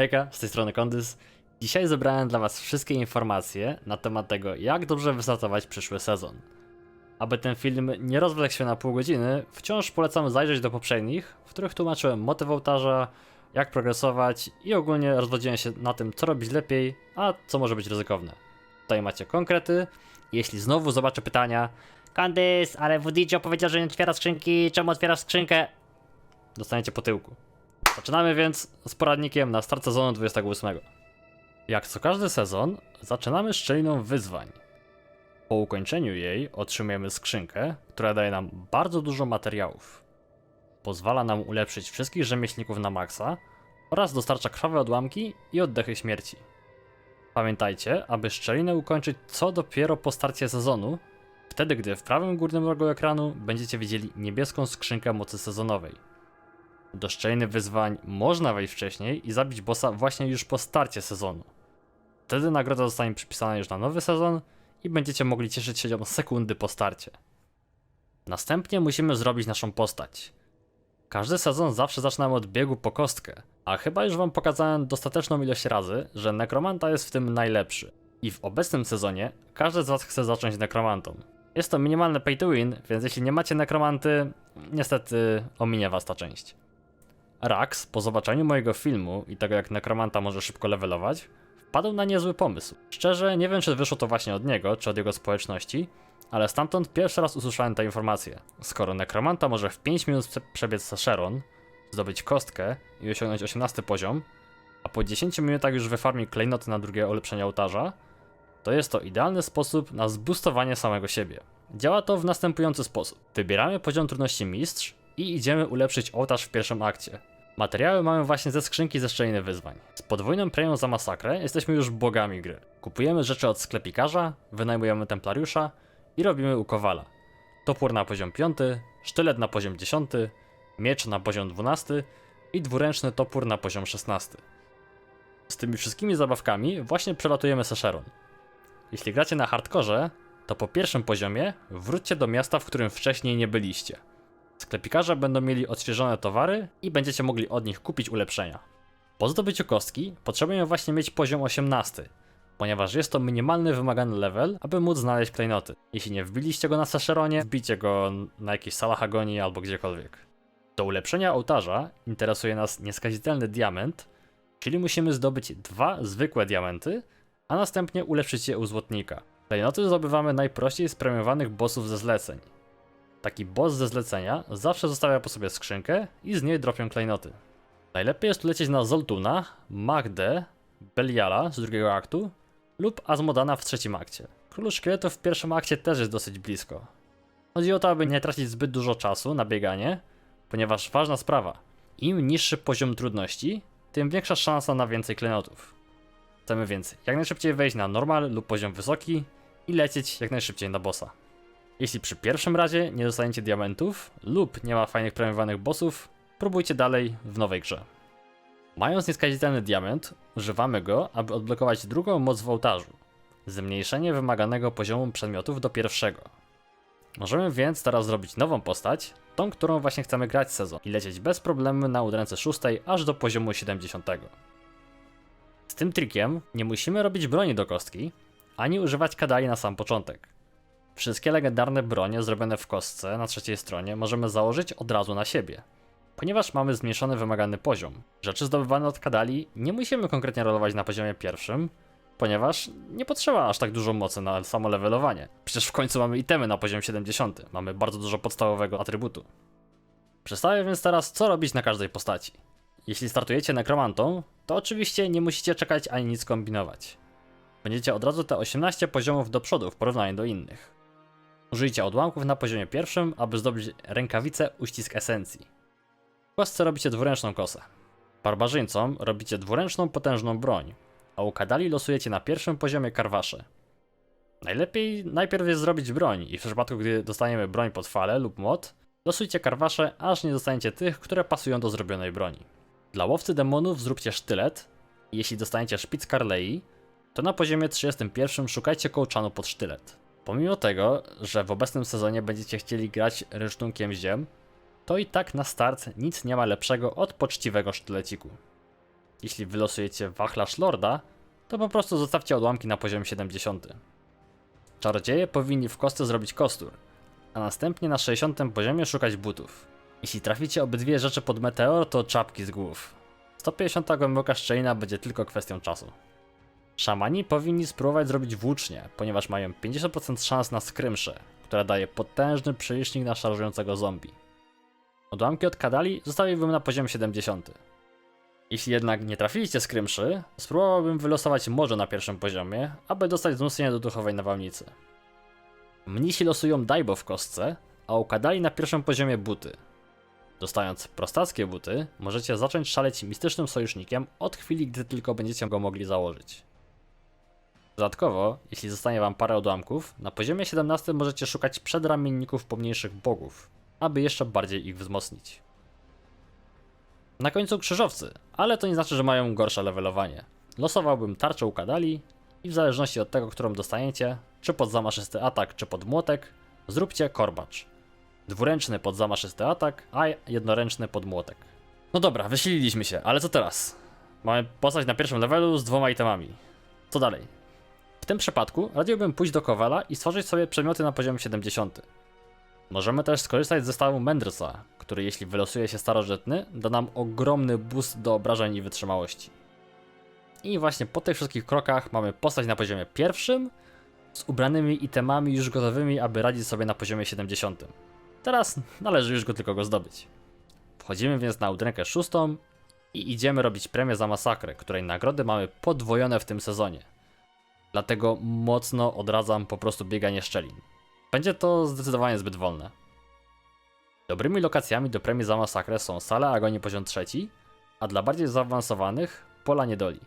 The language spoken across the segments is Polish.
Hejka, z tej strony Kondys. Dzisiaj zebrałem dla Was wszystkie informacje na temat tego, jak dobrze wystartować przyszły sezon. Aby ten film nie rozwlekł się na pół godziny, wciąż polecam zajrzeć do poprzednich, w których tłumaczyłem motyw ołtarza, jak progresować i ogólnie rozwodziłem się na tym, co robić lepiej, a co może być ryzykowne. Tutaj macie konkrety. Jeśli znowu zobaczę pytania, Kandys, ale Wudicio powiedział, że nie otwiera skrzynki, czemu otwierasz skrzynkę? Dostaniecie po tyłku. Zaczynamy więc z poradnikiem na start sezonu 28. Jak co każdy sezon, zaczynamy szczeliną wyzwań. Po ukończeniu jej otrzymujemy skrzynkę, która daje nam bardzo dużo materiałów. Pozwala nam ulepszyć wszystkich rzemieślników na maksa oraz dostarcza krwawe odłamki i oddechy śmierci. Pamiętajcie, aby szczelinę ukończyć co dopiero po starcie sezonu, wtedy gdy w prawym górnym rogu ekranu będziecie widzieli niebieską skrzynkę mocy sezonowej. Do szczeliny wyzwań można wejść wcześniej i zabić bossa właśnie już po starcie sezonu. Wtedy nagroda zostanie przypisana już na nowy sezon i będziecie mogli cieszyć się nią sekundy po starcie. Następnie musimy zrobić naszą postać. Każdy sezon zawsze zaczynamy od biegu po kostkę, a chyba już wam pokazałem dostateczną ilość razy, że nekromanta jest w tym najlepszy. I w obecnym sezonie każdy z was chce zacząć nekromantą. Jest to minimalne pay to win, więc jeśli nie macie nekromanty, niestety ominie was ta część. Rax, po zobaczeniu mojego filmu i tego jak nekromanta może szybko levelować, wpadł na niezły pomysł. Szczerze, nie wiem czy wyszło to właśnie od niego, czy od jego społeczności, ale stamtąd pierwszy raz usłyszałem tę informację. Skoro nekromanta może w 5 minut prze- przebiec za Sharon, zdobyć kostkę i osiągnąć 18 poziom, a po 10 minutach już wyfarmi klejnoty na drugie ulepszenie ołtarza, to jest to idealny sposób na zboostowanie samego siebie. Działa to w następujący sposób. Wybieramy poziom trudności mistrz i idziemy ulepszyć ołtarz w pierwszym akcie. Materiały mamy właśnie ze skrzynki ze szczeliny wyzwań. Z podwójną premią za masakrę jesteśmy już bogami gry. Kupujemy rzeczy od sklepikarza, wynajmujemy templariusza i robimy u kowala. Topór na poziom 5, sztylet na poziom 10, miecz na poziom 12 i dwuręczny topór na poziom 16. Z tymi wszystkimi zabawkami właśnie przelatujemy Sescheron. Jeśli gracie na hardkorze, to po pierwszym poziomie wróćcie do miasta, w którym wcześniej nie byliście. Sklepikarze będą mieli odświeżone towary i będziecie mogli od nich kupić ulepszenia. Po zdobyciu kostki potrzebujemy właśnie mieć poziom 18, ponieważ jest to minimalny wymagany level, aby móc znaleźć klejnoty. Jeśli nie wbiliście go na Sescheronie, wbijcie go na jakiś salach agonii albo gdziekolwiek. Do ulepszenia ołtarza interesuje nas nieskazitelny diament, czyli musimy zdobyć dwa zwykłe diamenty, a następnie ulepszyć je u złotnika. Klejnoty zdobywamy najprościej z premiowanych bossów ze zleceń. Taki boss ze zlecenia zawsze zostawia po sobie skrzynkę i z niej dropią klejnoty. Najlepiej jest lecieć na Zoltuna, Magdę, Beliala z drugiego aktu lub Azmodana w trzecim akcie. Król Szkieletów w pierwszym akcie też jest dosyć blisko. Chodzi o to, aby nie tracić zbyt dużo czasu na bieganie, ponieważ ważna sprawa, im niższy poziom trudności, tym większa szansa na więcej klejnotów. Chcemy więc jak najszybciej wejść na normal lub poziom wysoki i lecieć jak najszybciej na bossa. Jeśli przy pierwszym razie nie dostaniecie diamentów lub nie ma fajnych premiowanych bossów, próbujcie dalej w nowej grze. Mając nieskazitelny diament, używamy go, aby odblokować drugą moc w ołtarzu. Zmniejszenie wymaganego poziomu przedmiotów do pierwszego. Możemy więc teraz zrobić nową postać, tą, którą właśnie chcemy grać sezon i lecieć bez problemu na udręce 6 aż do poziomu 70. Z tym trikiem nie musimy robić broni do kostki, ani używać kadali na sam początek. Wszystkie legendarne bronie zrobione w kostce na trzeciej stronie możemy założyć od razu na siebie. Ponieważ mamy zmniejszony wymagany poziom, rzeczy zdobywane od kadali nie musimy konkretnie rolować na poziomie pierwszym, ponieważ nie potrzeba aż tak dużo mocy na samo levelowanie. Przecież w końcu mamy itemy na poziom 70, mamy bardzo dużo podstawowego atrybutu. Przedstawię więc teraz co robić na każdej postaci. Jeśli startujecie nekromantą, to oczywiście nie musicie czekać ani nic kombinować. Będziecie od razu te 18 poziomów do przodu w porównaniu do innych. Użyjcie odłamków na poziomie pierwszym, aby zdobyć rękawicę uścisk esencji. W kostce robicie dwuręczną kosę. Barbarzyńcom robicie dwuręczną potężną broń, a u kadali losujecie na pierwszym poziomie karwasze. Najlepiej najpierw jest zrobić broń i w przypadku gdy dostaniemy broń pod falę lub mod, losujcie karwasze, aż nie dostaniecie tych, które pasują do zrobionej broni. Dla łowcy demonów zróbcie sztylet, jeśli dostaniecie szpic Karlei, to na poziomie 31 szukajcie kołczanu pod sztylet. Pomimo tego, że w obecnym sezonie będziecie chcieli grać rynsztunkiem ziem, to i tak na start nic nie ma lepszego od poczciwego sztyleciku. Jeśli wylosujecie wachlarz Lorda, to po prostu zostawcie odłamki na poziomie 70. Czarodzieje powinni w kostce zrobić kostur, a następnie na 60 poziomie szukać butów. Jeśli traficie obydwie rzeczy pod meteor, to czapki z głów. 150 głęboka szczelina będzie tylko kwestią czasu. Szamani powinni spróbować zrobić włócznie, ponieważ mają 50% szans na skrymszę, która daje potężny przelicznik na szarżującego zombie. Odłamki od Kadali zostawiłbym na poziom 70. Jeśli jednak nie trafiliście skrymszy, spróbowałbym wylosować morze na pierwszym poziomie, aby dostać wzmocnienie do duchowej nawałnicy. Mnisi losują Daibo w kostce, a u Kadali na pierwszym poziomie buty. Dostając prostackie buty, możecie zacząć szaleć mistycznym sojusznikiem od chwili, gdy tylko będziecie go mogli założyć. Dodatkowo, jeśli zostanie wam parę odłamków, na poziomie 17 możecie szukać przedramienników pomniejszych bogów, aby jeszcze bardziej ich wzmocnić. Na końcu krzyżowcy, ale to nie znaczy, że mają gorsze levelowanie. Losowałbym tarczę u Kadali i w zależności od tego, którą dostaniecie, czy pod zamaszysty atak, czy pod młotek, zróbcie korbacz. Dwuręczny pod zamaszysty atak, a jednoręczny pod młotek. No dobra, wysililiśmy się, ale co teraz? Mamy postać na pierwszym levelu z dwoma itemami. Co dalej? W tym przypadku radziłbym pójść do Kowala i stworzyć sobie przedmioty na poziomie 70. Możemy też skorzystać z zestawu Mendrsa, który jeśli wylosuje się starożytny, da nam ogromny boost do obrażeń i wytrzymałości. I właśnie po tych wszystkich krokach mamy postać na poziomie pierwszym, z ubranymi itemami już gotowymi, aby radzić sobie na poziomie 70. Teraz należy już go tylko go zdobyć. Wchodzimy więc na udrękę szóstą i idziemy robić premię za masakrę, której nagrody mamy podwojone w tym sezonie. Dlatego mocno odradzam po prostu bieganie szczelin. Będzie to zdecydowanie zbyt wolne. Dobrymi lokacjami do premii za masakrę są sale agonii poziom trzeci, a dla bardziej zaawansowanych pola niedoli.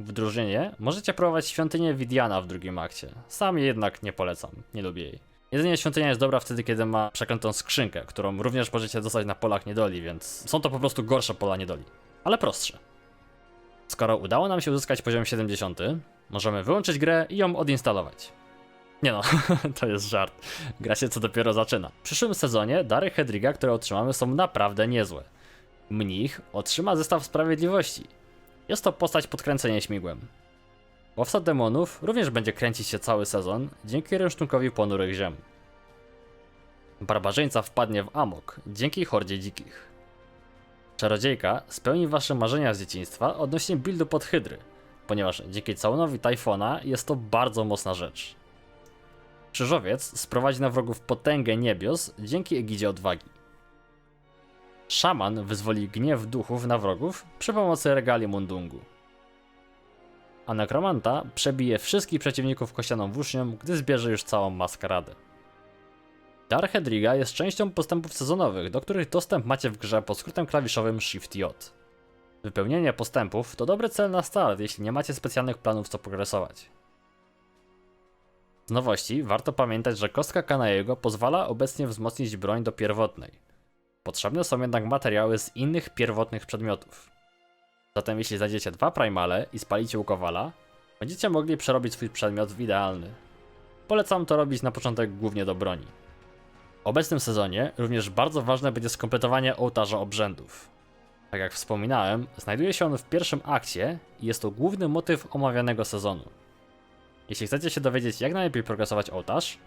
W drużynie możecie próbować świątynię Widiana w drugim akcie. Sam jej jednak nie polecam, nie lubię jej. Jedynie świątynia jest dobra wtedy, kiedy ma przeklętą skrzynkę, którą również możecie dostać na polach niedoli, więc są to po prostu gorsze pola niedoli, ale prostsze. Skoro udało nam się uzyskać poziom 70, możemy wyłączyć grę i ją odinstalować. Nie no, to jest żart. Gra się co dopiero zaczyna. W przyszłym sezonie dary Hedriga, które otrzymamy są naprawdę niezłe. Mnich otrzyma zestaw sprawiedliwości. Jest to postać podkręcenia śmigłem. Łowca demonów również będzie kręcić się cały sezon dzięki rynsztunkowi ponurych ziem. Barbarzyńca wpadnie w amok dzięki hordzie dzikich. Czarodziejka spełni wasze marzenia z dzieciństwa odnośnie buildu pod hydry, ponieważ dzięki całonowi Tajfona jest to bardzo mocna rzecz. Krzyżowiec sprowadzi na wrogów potęgę niebios dzięki egidzie odwagi. Szaman wyzwoli gniew duchów na wrogów przy pomocy regali Mundungu. A nekromanta przebije wszystkich przeciwników kościaną włócznią, gdy zbierze już całą maskaradę. Dar Hedriga jest częścią postępów sezonowych, do których dostęp macie w grze pod skrótem klawiszowym Shift J. Wypełnienie postępów to dobry cel na start, jeśli nie macie specjalnych planów co progresować. Z nowości warto pamiętać, że kostka Kanajego pozwala obecnie wzmocnić broń do pierwotnej. Potrzebne są jednak materiały z innych pierwotnych przedmiotów. Zatem jeśli znajdziecie dwa primale i spalicie u Kowala, będziecie mogli przerobić swój przedmiot w idealny. Polecam to robić na początek głównie do broni. W obecnym sezonie również bardzo ważne będzie skompletowanie ołtarza obrzędów. Tak jak wspominałem, znajduje się on w pierwszym akcie i jest to główny motyw omawianego sezonu. Jeśli chcecie się dowiedzieć jak najlepiej progresować ołtarz,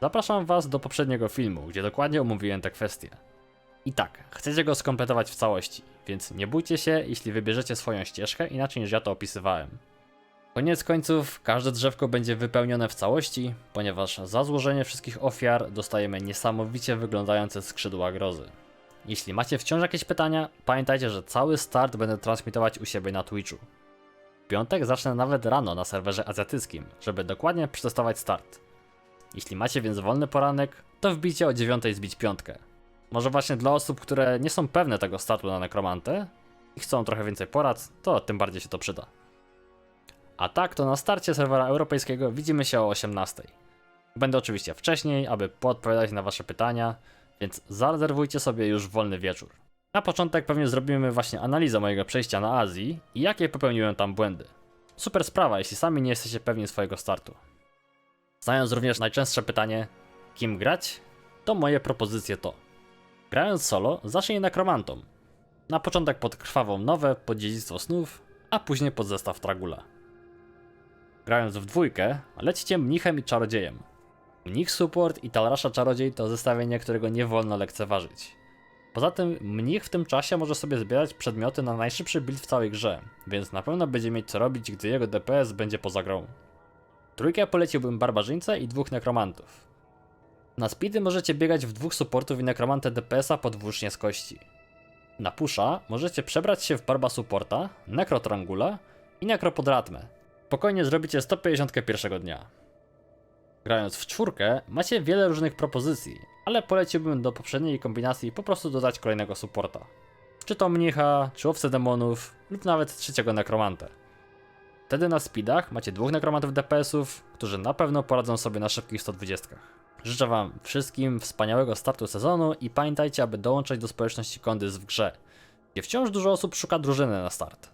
zapraszam was do poprzedniego filmu, gdzie dokładnie omówiłem te kwestie. I tak, chcecie go skompletować w całości, więc nie bójcie się, jeśli wybierzecie swoją ścieżkę inaczej niż ja to opisywałem. Koniec końców, każde drzewko będzie wypełnione w całości, ponieważ za złożenie wszystkich ofiar dostajemy niesamowicie wyglądające skrzydła grozy. Jeśli macie wciąż jakieś pytania, pamiętajcie, że cały start będę transmitować u siebie na Twitchu. W piątek zacznę nawet rano na serwerze azjatyckim, żeby dokładnie przetestować start. Jeśli macie więc wolny poranek, to wbijcie o 9 zbić piątkę. Może właśnie dla osób, które nie są pewne tego startu na nekromantę i chcą trochę więcej porad, to tym bardziej się to przyda. A tak to na starcie serwera europejskiego widzimy się o 18. Będę oczywiście wcześniej, aby poodpowiadać na wasze pytania, więc zarezerwujcie sobie już wolny wieczór. Na początek pewnie zrobimy właśnie analizę mojego przejścia na Azji i jakie popełniłem tam błędy. Super sprawa, jeśli sami nie jesteście pewni swojego startu. Znając również najczęstsze pytanie, kim grać, to moje propozycje to. Grając solo, zacznij nekromantą. Na początek pod krwawą nowe, pod dziedzictwo snów, a później pod zestaw Tragula. Grając w dwójkę, lecicie mnichem i czarodziejem. Mnich support i Talrasza czarodziej to zestawienie, którego nie wolno lekceważyć. Poza tym mnich w tym czasie może sobie zbierać przedmioty na najszybszy build w całej grze, więc na pewno będzie mieć co robić, gdy jego DPS będzie poza grą. Trójkę poleciłbym barbarzyńcę i dwóch nekromantów. Na speedy możecie biegać w dwóch supportów i nekromantę DPS-a podwójnie z kości. Na pusza możecie przebrać się w barba supporta, nekrotrangula i nekropodratmę. Spokojnie zrobicie 150 pierwszego dnia. Grając w czwórkę macie wiele różnych propozycji, ale poleciłbym do poprzedniej kombinacji po prostu dodać kolejnego supporta. Czy to mnicha, czy owce demonów, lub nawet trzeciego nekromantę. Wtedy na speedach macie dwóch nekromantów DPS-ów, którzy na pewno poradzą sobie na szybkich 120. Życzę wam wszystkim wspaniałego startu sezonu i pamiętajcie, aby dołączać do społeczności Kondys w grze, gdzie wciąż dużo osób szuka drużyny na start.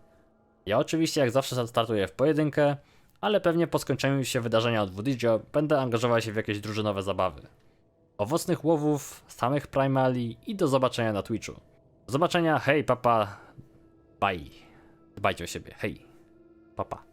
Ja oczywiście jak zawsze startuję w pojedynkę, ale pewnie po skończeniu się wydarzenia od Woodigio będę angażował się w jakieś drużynowe zabawy. Owocnych łowów, samych primali i do zobaczenia na Twitchu. Do zobaczenia, hej papa, bye. Dbajcie o siebie, hej, papa.